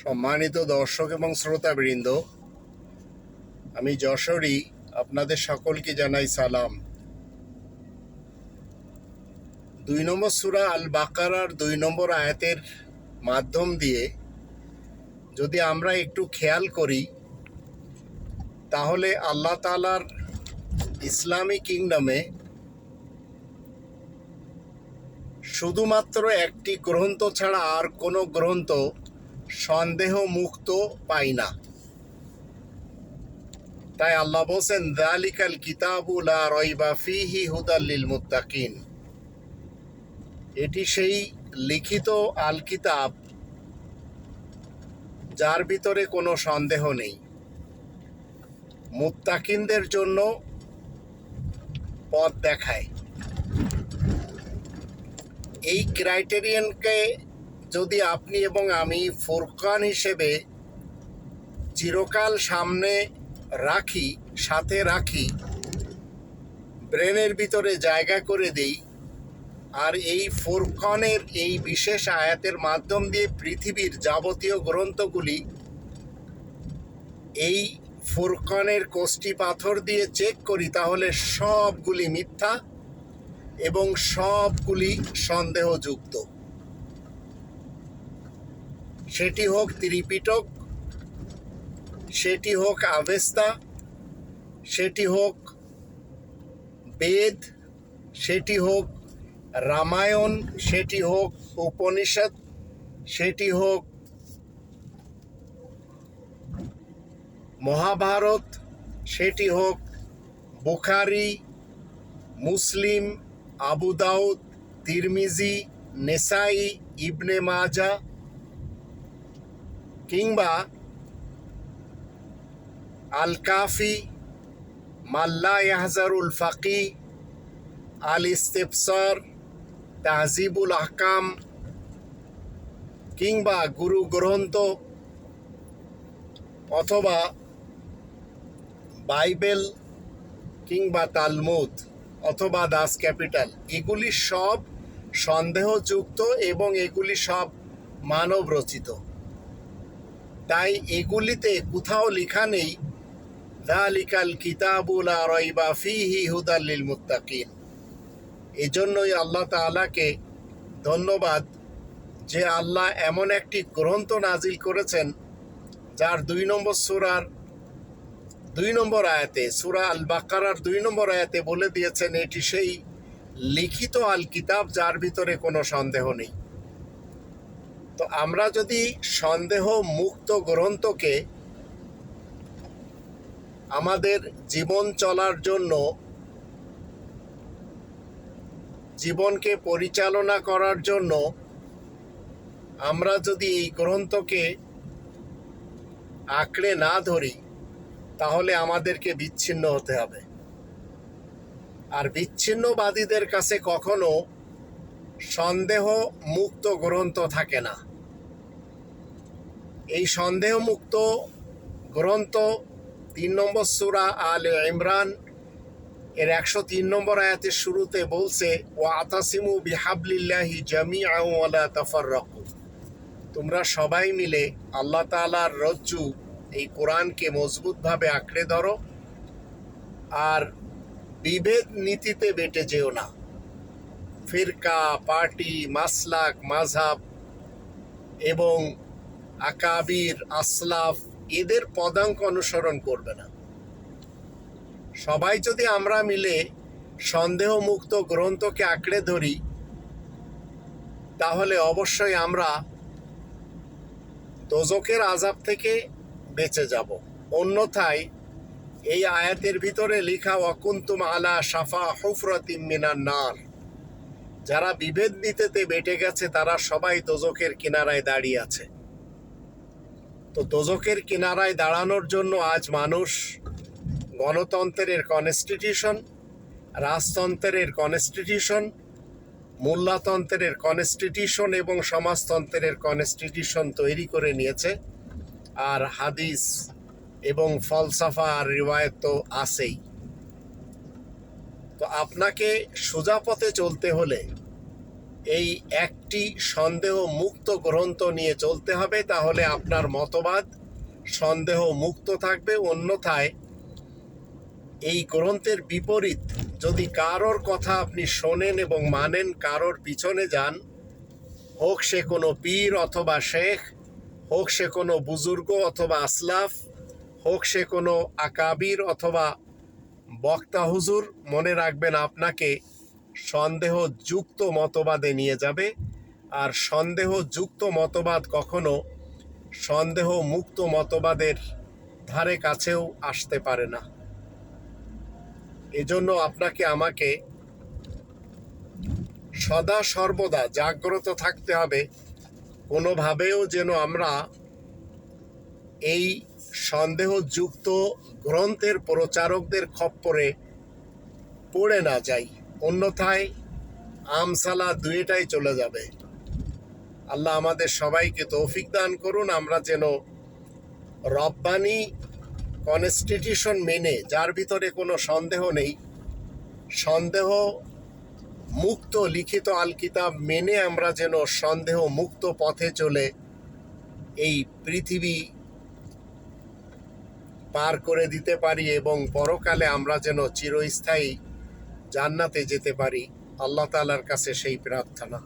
সম্মানিত দর্শক এবং শ্রোতাবৃন্দ, আমি যশোরী, আপনাদের সকলকে জানাই সালাম। দুই নম্বর সুরা আল বাকারার দুই নম্বর আয়াতের মাধ্যম দিয়ে যদি আমরা একটু খেয়াল করি, তাহলে আল্লাহ তালার ইসলামী কিংডমে শুধুমাত্র একটি গ্রন্থ ছাড়া আর কোনো গ্রন্থ সন্দেহ মুক্ত পাই না। তাই আল্লাহ বলছেন, দালিকাল কিতাবুল রইবা ফিহি হুদাল্লিল মুত্তাকিন। এটি সেই লিখিত আল কিতাব যার ভিতরে কোনো সন্দেহ নেই। মুত্তাকিনদের জন্য পথ দেখায়। এই ক্রাইটেরিয়ানকে যদি আপনি এবং আমি ফুরকান হিসেবে চিরকাল সামনে রাখি, সাথে রাখি, ব্রেনের ভিতরে জায়গা করে দেই, আর এই ফুরকানের এই বিশেষ আয়াতের মাধ্যম দিয়ে পৃথিবীর যাবতীয় গ্রন্থগুলি এই ফুরকানের কোষ্টি পাথর দিয়ে চেক করি, তাহলে সবগুলি মিথ্যা এবং সবগুলি সন্দেহযুক্ত। সেটি হোক ত্রিপিটক, সেটি হোক আবেস্তা, সেটি হোক বেদ, সেটি হোক রামায়ণ, সেটি হোক উপনিষদ, সেটি হোক মহাভারত, সেটি হোক বুখারি, মুসলিম, আবু দাউদ, তিরমিজি, নেসাই, ইবনে মাজা কিংবা আল কাফি মাল্লা ইয়াহজারুল ফাকি আল ইস্তেফসর তাহজিবুল আহকাম কিংবা গুরু গ্রন্থ অথবা বাইবেল কিংবা তালমুদ অথবা দাস ক্যাপিটাল। এগুলি সব সন্দেহযুক্ত এবং এগুলি সব মানব রচিত তাই এগুলিতে কোথাও লেখা নেই দালিকাল কিতাবুল রইবা ফিহি হুদাল্লিল মুত্তাকিন। এজন্যই আল্লাহ তাআলাকে ধন্যবাদ যে আল্লাহ এমন একটি গ্রন্থ নাজিল করেছেন, যার দুই নম্বর সুরার দুই নম্বর আয়াতে, সুরা আল বাকারার দুই নম্বর আয়াতে বলে দিয়েছেন, এটি সেই লিখিত আল কিতাব যার ভিতরে কোনো সন্দেহ নেই। তো আমরা যদি সন্দেহ মুক্ত গ্রন্থকে আমাদের জীবন চলার জন্য জীবনকে পরিচালনা করার জন্য আমরা যদি এই গ্রন্থকে আঁকড়ে না ধরি, তাহলে আমাদেরকে বিচ্ছিন্ন হতে হবে। আর বিচ্ছিন্নবাদীদের কাছে কখনো সন্দেহ মুক্ত গ্রন্থ থাকে না। এই সন্দেহ মুক্ত গ্রন্থ তিন নম্বর সুরা আল ইমরান, এর একশো তিন নম্বর আয়াতের শুরুতে বলছে ও আতাসিমু বিহাবলিল্লাহি জামি আলা তাফাররাকু। তোমরা সবাই মিলে আল্লাহ তাআলার রজ্জু এই কোরআনকে মজবুতভাবে আঁকড়ে ধরো, আর বিভেদ নীতিতে বেটে যেও না। ফিরকা, পার্টি, মাসলাক মাঝহাব এবং আকাবির, আসলাফ এদের পদাঙ্ক অনুসরণ করবে না। সবাই যদি আমরা মিলে সন্দেহমুক্ত গ্রন্থকে আঁকড়ে ধরি, তাহলে অবশ্যই আমরা দোজকের আজাব থেকে বেঁচে যাব। অন্যথায় এই আয়াতের ভিতরে লিখা অকুন্তুম আলা সাফা হুফরতিম মিনার নার। যারা বিভেদ নীতিতে বেটে গেছে, তারা সবাই দোজকের কিনারায় দাঁড়িয়ে আছে। তো দোজকের কিনারায় দাঁড়ানোর জন্য আজ মানুষ গণতন্ত্রের কনস্টিটিউশন রাজতন্ত্রের কনস্টিটিউশন মোল্লাতন্ত্রের কনস্টিটিউশন এবং সমাজতন্ত্রের কনস্টিটিউশন তৈরি করে নিয়েছে। আর হাদিস এবং ফলসাফা আর রিওয়ায়ত তো আছেই। তো আপনাকে সোজা পথে চলতে হলে এই একটি সন্দেহ মুক্ত গ্রন্থ নিয়ে চলতে হবে, তাহলে আপনার মতবাদ সন্দেহ মুক্ত থাকবে। অন্যথায় এই গ্রন্থের বিপরীত যদি কারোর কথা আপনি শোনেন এবং মানেন, কারোর পিছনে যান, হোক সে কোনো পীর অথবা শেখ, হোক সে কোনো বুজুর্গ অথবা আসলাফ, হোক সে কোনো আকাবির অথবা বক্তা হুজুর, মনে রাখবেন আপনাকে সন্দেহযুক্ত মতবাদে নিয়ে যাবে। আর সন্দেহযুক্ত মতবাদ কখনো সন্দেহ মুক্ত মতবাদের ধারে কাছেও আসতে পারে না। এজন্য আপনাকে আমাকে সদা সর্বদা জাগ্রত থাকতে হবে। কোনোভাবেও যেন আমরা এই সন্দেহযুক্ত গ্রন্থের প্রচারকদের খপ্পরে পড়ে না যাই। অন্যথায় আমসালা দুয়েটাই চলে যাবে। আল্লাহ আমাদের সবাইকে তৌফিক দান করুন, আমরা যেন রব্বানি কনস্টিটিউশন মেনে, যার ভিতরে কোনো সন্দেহ নেই, সন্দেহ মুক্ত লিখিত আল কিতাব মেনে আমরা যেন সন্দেহ মুক্ত পথে চলে এই পৃথিবী পার করে দিতে পারি এবং পরকালে আমরা যেন চিরস্থায়ী জান্নাতে যেতে পারি আল্লাহ তালার কাছে সেই প্রার্থনা।